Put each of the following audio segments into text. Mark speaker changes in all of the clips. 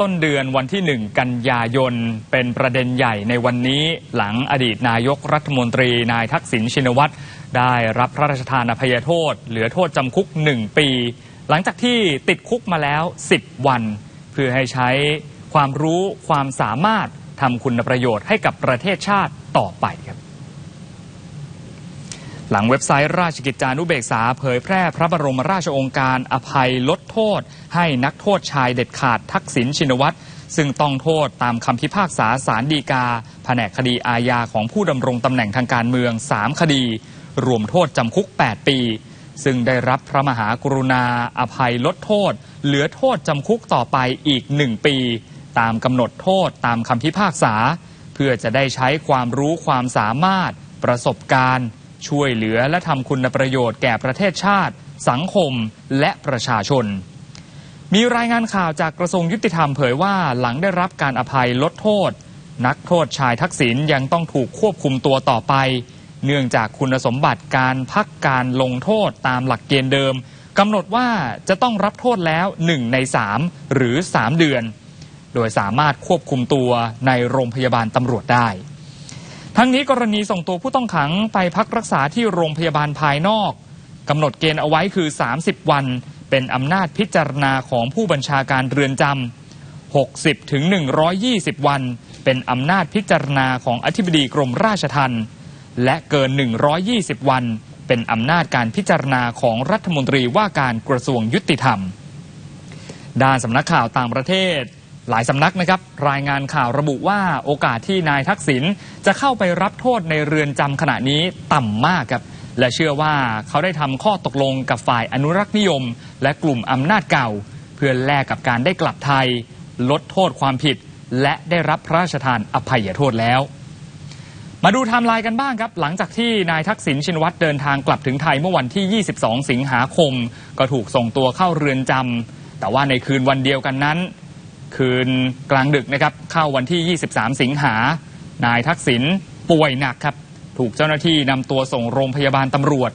Speaker 1: ต้นเดือนวันที่ 1 กันยายน เป็นประเด็นใหญ่ในวันนี้หลังอดีตนายกรัฐมนตรีนายทักษิณชินวัตรได้รับพระราชทานอภัยโทษ เหลือโทษจำคุก 1 ปี หลังจากที่ติดคุกมาแล้ว 10 วัน เพื่อให้ใช้ความรู้ความสามารถทำคุณประโยชน์ให้กับประเทศชาติต่อไป หลังเว็บไซต์ราชกิจจานุเบกษาเผยแพร่พระบรมราชองค์การอภัยลดโทษ ให้นักโทษชายเด็ดขาดทักษิณชินวัตรซึ่งต้องโทษตามคำพิพากษาสารดีกา แผนกคดีอาญาของผู้ดำรงตำแหน่งทางการเมือง 3 คดี รวมโทษจำคุก 8 ปี ซึ่งได้รับพระมหากรุณาอภัยลดโทษ เหลือโทษจำคุกต่อไปอีก 1 ปี ตามกำหนดโทษตามคำพิพากษา เพื่อจะได้ใช้ความรู้ความสามารถ ประสบการณ์ ช่วยเหลือและทำคุณประโยชน์แก่ประเทศชาติ สังคมและประชาชน มีรายงานข่าวจากกระทรวงยุติธรรมเผยว่าหลังได้รับการอภัยลดโทษ นักโทษชายทักษิณยังต้องถูกควบคุมตัวต่อไป เนื่องจากคุณสมบัติการพักการลงโทษตามหลักเกณฑ์เดิมกำหนดว่าจะต้องรับโทษแล้ว1ใน3หรือ 3 เดือน โดยสามารถควบคุมตัวในโรงพยาบาลตำรวจได้ ทั้งนี้กรณีส่งตัวผู้ต้องขังไปพักรักษาที่โรงพยาบาลภายนอกกำหนดเกณฑ์เอาไว้คือ 30 วัน เป็นอำนาจพิจารณาของผู้บัญชาการเรือนจำ60ถึง120 วัน เป็นอำนาจพิจารณาของอธิบดีกรมราชทัณฑ์และเกิน 120 วัน เป็นอำนาจการพิจารณาของรัฐมนตรีว่าการกระทรวงยุติธรรม ด้านสำนักข่าวต่างประเทศ หลายสำนักนะครับ รายงานข่าวระบุว่าโอกาสที่นายทักษิณจะเข้าไปรับโทษในเรือนจำขณะนี้ต่ำมากครับ และเชื่อว่าเขาได้ทำข้อตกลงกับฝ่ายอนุรักษ์นิยม และกลุ่มอำนาจเก่า เพื่อแลกกับการได้กลับไทย ลดโทษความผิด และได้รับพระราชทานอภัยโทษแล้ว มาดูไทม์ไลน์กันบ้างครับ หลังจากที่นายทักษิณชินวัตรเดินทางกลับถึงไทยเมื่อวันที่ 22 สิงหาคม ก็ถูกส่งตัวเข้าเรือนจำแต่ว่าในคืนวันเดียวกันนั้น คืนกลางดึกนะครับเข้าวันที่ 23 สิงหานายทักษิณป่วยหนักครับ ถูกเจ้าหน้าที่นำตัวส่งโรงพยาบาลตำรวจ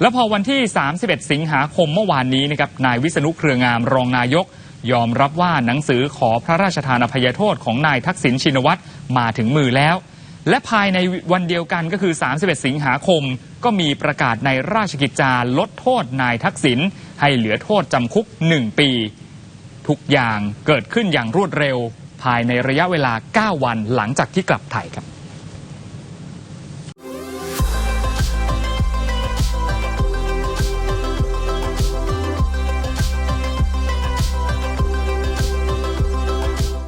Speaker 1: แล้วพอวันที่ 31 สิงหาคมเมื่อวานนี้นะครับนายวิษณุเครืองามรองนายก ยอมรับว่าหนังสือขอพระราชทานอภัยโทษของนายทักษิณชินวัตรมาถึงมือแล้ว และภายในวันเดียวกันก็คือ 31 สิงหาคม ก็มีประกาศในราชกิจจาลดโทษนายทักษิณให้เหลือโทษจำคุก 1 ปี ทุกอย่างเกิดขึ้นอย่างรวดเร็ว ภายในระยะเวลา 9 วันหลังจากที่กลับไทยครับ